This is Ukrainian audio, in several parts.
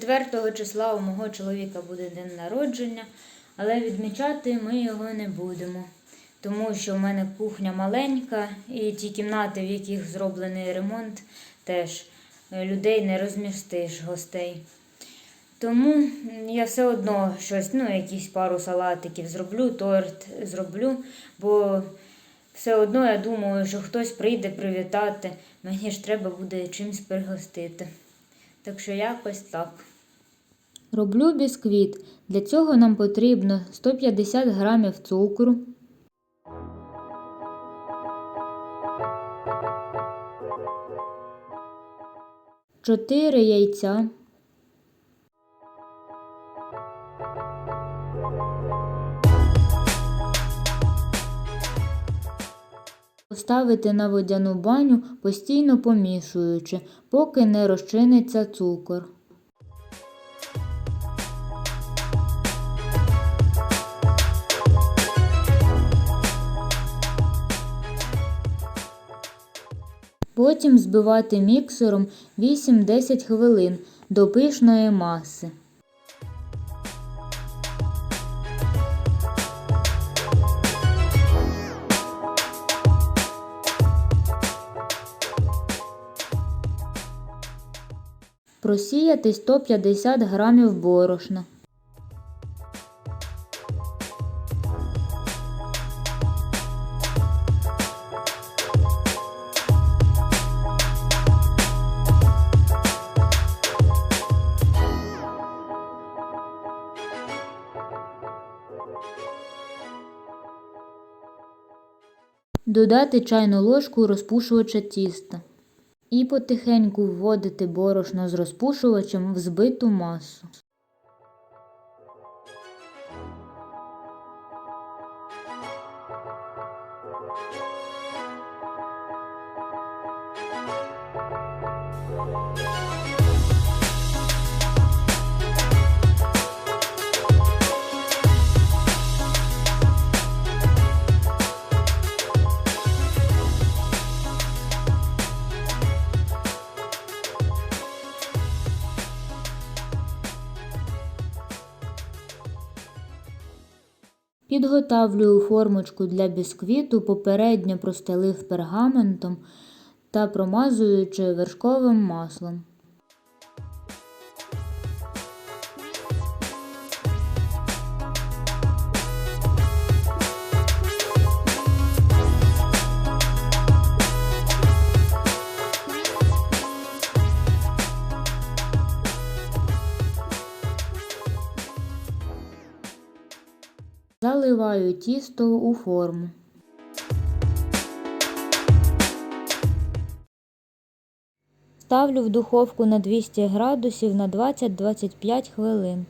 4 числа у мого чоловіка буде день народження, але відмічати ми його не будемо. Тому що в мене кухня маленька, і ті кімнати, в яких зроблений ремонт, теж е, людей не розмістиш гостей. Тому я все одно щось, ну, якісь пару салатиків зроблю, торт зроблю, бо все одно я думаю, що хтось прийде привітати, мені ж треба буде чимось пригостити. Так що якось так. Роблю бісквіт. Для цього нам потрібно 150 грамів цукру. Чотири яйця. Поставити на водяну баню, постійно помішуючи, поки не розчиниться цукор. Потім збивати міксером 8-10 хвилин до пишної маси. Просіяти 150 грамів борошна. Додати чайну ложку розпушувача тіста. І потихеньку вводити борошно з розпушувачем в збиту масу. Підготавлюю формочку для бісквіту, попередньо простелив пергаментом та промазуючи вершковим маслом. Заливаю тісто у форму. Ставлю в духовку на 200 градусів на 20-25 хвилин.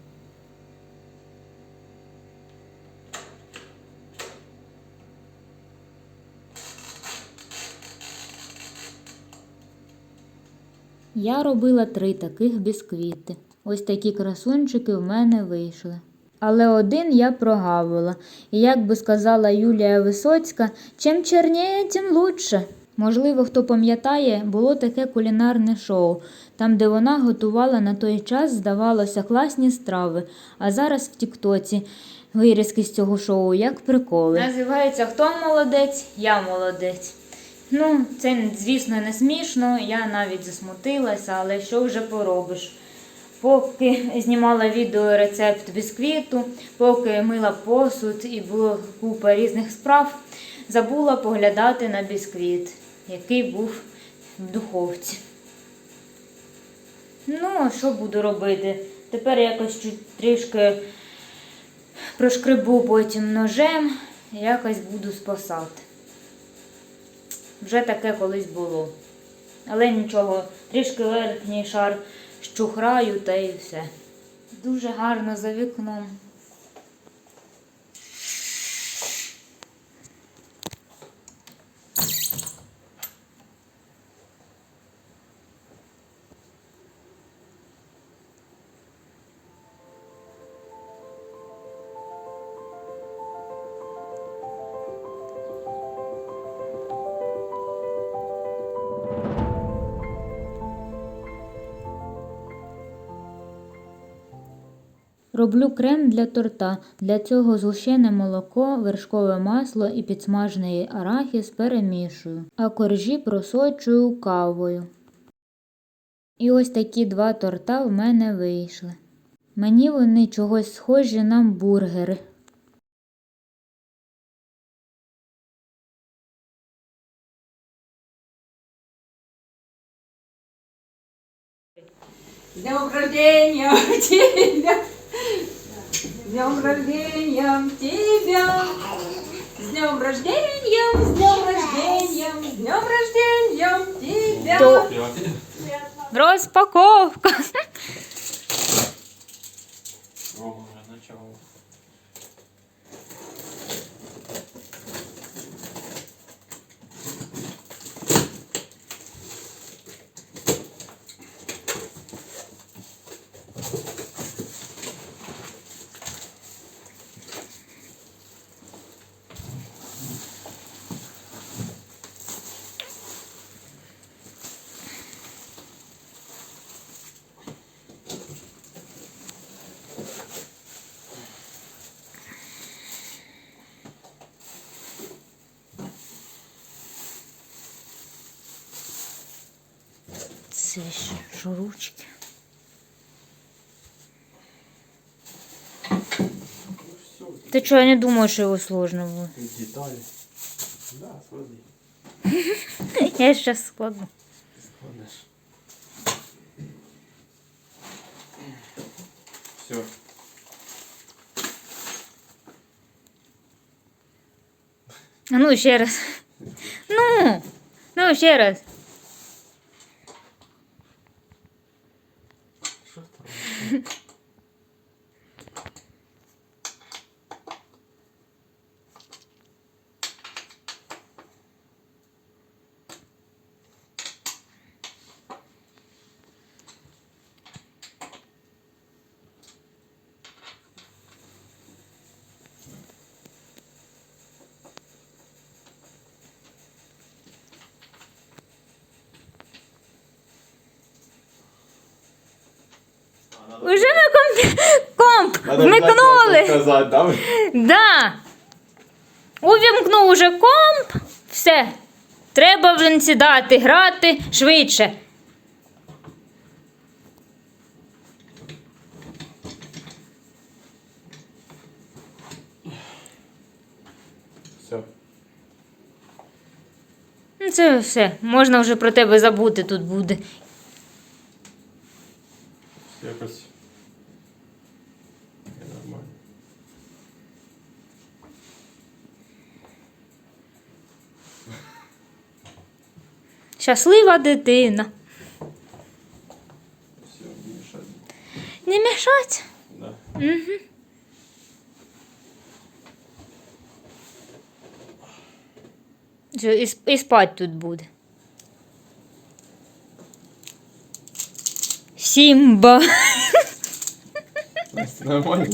Я робила три таких бісквіти. Ось такі красунчики в мене вийшли. Але один я прогавила. І як би сказала Юлія Висоцька, чим черніє, тим лучше. Можливо, хто пам'ятає, було таке кулінарне шоу, там, де вона готувала на той час, здавалося, класні страви. А зараз в Тіктоці вирізки з цього шоу як приколи. Називається Хто молодець? Я молодець. Ну, це, звісно, не смішно, я навіть засмутилася, але що вже поробиш. Поки знімала відео рецепт бісквіту, поки мила посуд і було купа різних справ, забула поглядати на бісквіт, який був в духовці. Ну, а що буду робити? Тепер якось трішки прошкребу потім ножем, якось буду спасати. Вже таке колись було. Але нічого, трішки верхній шар щухраю та і все. Дуже гарно за вікном. Роблю крем для торта. Для цього згущене молоко, вершкове масло і підсмажений арахіс перемішую, а коржі просочую кавою. І ось такі два торта в мене вийшли. Мені вони чогось схожі на бургери. Тебя! С днем рождения тебя! С днем рождения, с днем рождения, с днем рождения тебя! Распаковка! Розпаковка. Це що, ручки. Все, Ти чого, я не думаю, що його сложно було. деталі. Да, склади. Я зараз складу. Складеш. Все. А ну ще раз. Ну, ну ще раз. Уже ми комп, комп вмикнули. Да? Да. Увімкнув уже комп. Все. Треба вже сідати, грати швидше. Все. Ну, Це все. Можна вже про тебе забути тут буде. Якось. Не нормально. Щаслива дитина. Все, не мешать. Не мішать. Да. Угу. І, і спать тут буде. Сімба. Нормально.